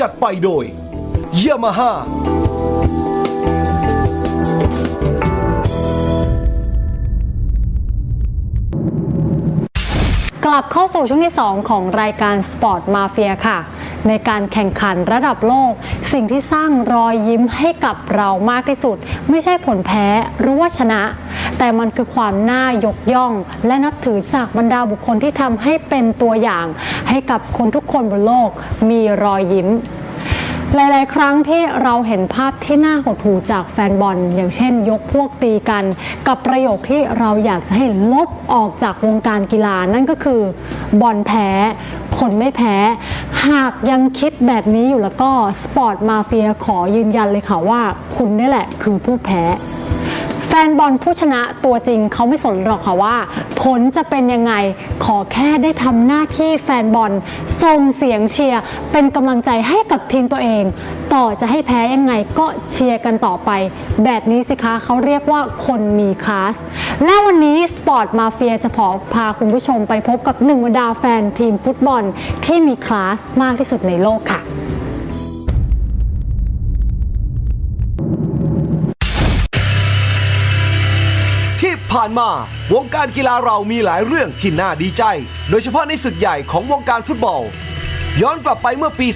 จัดไปโดยยามาฮ่ากลับเข้าสู่ช่วงที่ 2 ของรายการ Sport Mafia ค่ะ ในการแข่งขันระดับโลก สิ่งที่สร้างรอยยิ้มให้กับเรามากที่สุด ไม่ใช่ผลแพ้หรือว่าชนะ แต่มันคือความน่ายกย่อง และนับถือจากบรรดาบุคคลที่ทำให้เป็นตัวอย่าง ให้กับคนทุกคนบนโลกมีรอยยิ้มหลาย ๆ ครั้งที่เราเห็นภาพที่น่าหดหู่จากแฟนบอล อย่างเช่น ยกพวกตีกัน กับประโยคที่เราอยากจะให้ลบออกจากวงการกีฬานั่นก็คือบอลแพ้ คนไม่แพ้ หากยังคิดแบบนี้อยู่แล้วก็ สปอร์ตมาเฟียขอยืนยันเลยค่ะว่า คุณนี่แหละคือผู้แพ้ แฟนบอลผู้ชนะตัวจริงเขาไม่สนหรอกค่ะว่า ผลจะเป็นยังไงขอแค่ได้ทำหน้าที่แฟนบอลส่งเสียงเชียร์เป็นกำลังใจให้กับทีมตัวเอง ต่อจะให้แพ้ยังไงก็เชียร์กันต่อไป แบบนี้สิคะเขาเรียกว่าคนมีคลาส และวันนี้สปอร์ตมาเฟียจะขอพาคุณผู้ชมไปพบกับหนึ่งบรรดาแฟนทีมฟุตบอลที่มีคลาสมากที่สุดในโลกค่ะ ผ่านมา วงการกีฬาเรามีหลายเรื่องที่น่าดีใจ โดยเฉพาะในศึกใหญ่ของวงการฟุตบอล ย้อนกลับไปเมื่อปี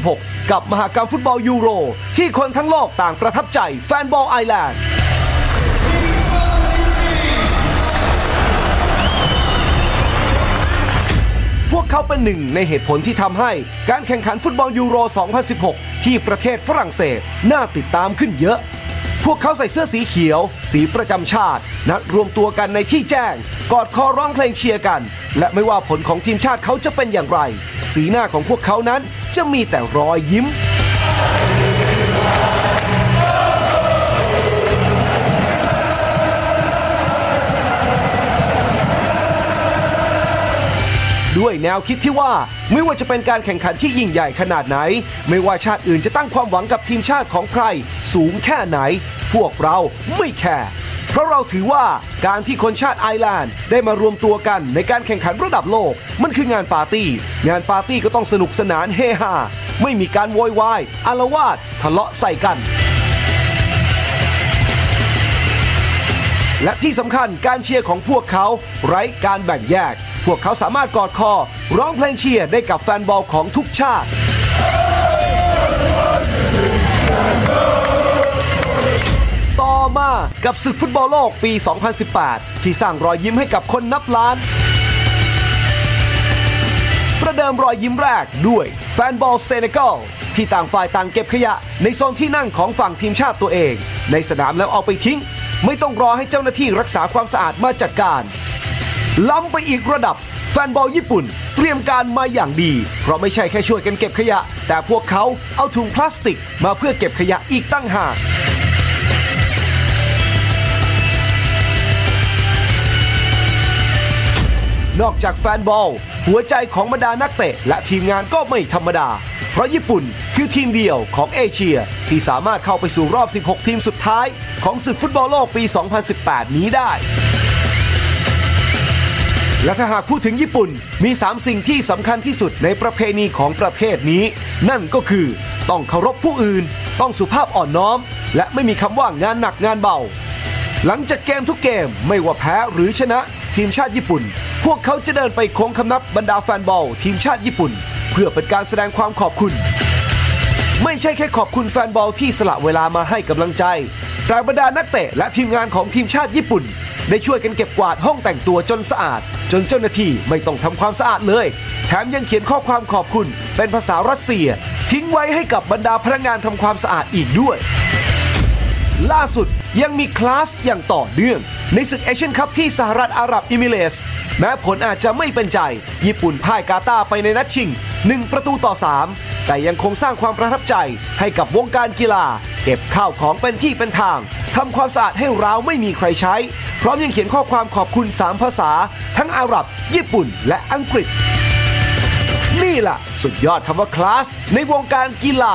2016 กับมหากรรมฟุตบอลยูโร ที่คนทั้งโลกต่างประทับใจแฟนบอลไอร์แลนด์พวกเขาเป็นหนึ่งในเหตุผลที่ทำให้การแข่งขันฟุตบอลยูโร 2016 ที่ประเทศฝรั่งเศสน่าติดตามขึ้นเยอะ พวกเขาใส่เสื้อสีเขียว สีประจำชาติ นัดรวมตัวกันในที่แจ้ง กอดคอร้องเพลงเชียร์กัน และไม่ว่าผลของทีมชาติเขาจะเป็นอย่างไร สีหน้าของพวกเขานั้นจะมีแต่รอยยิ้ม ด้วยแนวคิดที่ว่า ไม่ว่าจะเป็นการแข่งขันที่ยิ่งใหญ่ขนาดไหน ไม่ว่าชาติอื่นจะตั้งความหวังกับทีมชาติของใคร สูงแค่ไหน พวกเราไม่แคร์เพราะเราถือว่าการที่คนชาติไอร์แลนด์ได้มารวมตัวกันในการแข่งขันระดับโลก มันคืองานปาร์ตี้ งานปาร์ตี้ก็ต้องสนุกสนานเฮฮาไม่มีการโวยวายอารวาสทะเลาะใส่กันและที่สำคัญการเชียร์ของพวกเขา ไร้การแบ่งแยก พวกเขาสามารถกอดคอ ร้องเพลงเชียร์ได้กับแฟนบอลของทุกชาติ ต่อมากับศึกฟุตบอลโลกปี 2018 ที่สร้างรอยยิ้มให้กับคนนับล้าน ประเดิมรอยยิ้มแรกด้วยแฟนบอลเซเนกัลที่ต่างฝ่ายต่างเก็บขยะ ในโซนที่นั่งของฝั่งทีมชาติตัวเอง ในสนามแล้วเอาไปทิ้ง ไม่ต้องรอให้เจ้าหน้าที่รักษาความสะอาดมาจัดการ ล้ำไปอีกระดับ แฟนบอลญี่ปุ่น เตรียมการมาอย่างดี เพราะไม่ใช่แค่ช่วยกันเก็บขยะ แต่พวกเขาเอาถุงพลาสติกมาเพื่อเก็บขยะอีกตั้งหากนอกจากแฟนบอล หัวใจของบรรดานักเตะ และทีมงานก็ไม่ธรรมดา เพราะญี่ปุ่นคือทีมเดียวของเอเชีย ที่สามารถเข้าไปสู่รอบ 16 ทีมสุดท้าย ของศึกฟุตบอลโลกปี 2018 นี้ได้ และถ้าหากพูดถึงญี่ปุ่นมี 3 สิ่งที่สำคัญที่สุดในประเพณีของประเทศนี้ นั่นก็คือต้องเคารพผู้อื่น ต้องสุภาพอ่อนน้อม และไม่มีคำว่างานหนักงานเบา หลังจากเกมทุกเกมไม่ว่าแพ้หรือชนะ ทีมชาติญี่ปุ่น พวกเขาจะเดินไปโค้งคำนับบรรดาแฟนบอลทีมชาติญี่ปุ่น เพื่อเป็นการแสดงความขอบคุณ ไม่ใช่แค่ขอบคุณแฟนบอลที่สละเวลามาให้กำลังใจ แต่บรรดานักเตะและทีมงานของทีมชาติญี่ปุ่น ได้ช่วยกันเก็บกวาดห้องแต่งตัวจนสะอาด จนเจ้าหน้าที่ไม่ต้องทำความสะอาดเลย แถมยังเขียนข้อความขอบคุณ เป็นภาษารัสเซีย ทิ้งไว้ให้กับบรรดาพนักงานทำความสะอาดอีกด้วย ล่าสุดยังมีคลาสอย่างต่อเนื่อง ในศึกเอเชียนคัพที่สหรัฐอาหรับอิมิเรส แม้ผลอาจจะไม่เป็นใจ ญี่ปุ่นพ่ายกาตาร์ไปในนัดชิง 1 ประตูต่อ 3 แต่ยังคงสร้างความประทับใจให้กับวงการกีฬา เก็บข้าวของเป็นที่เป็นทาง ทำความสะอาดให้ราวไม่มีใครใช้ พร้อมยังเขียนข้อความขอบคุณ 3 ภาษา ทั้งอาหรับ ญี่ปุ่น และอังกฤษ นี่ล่ะ สุดยอดคำว่าคลาสในวงการกีฬา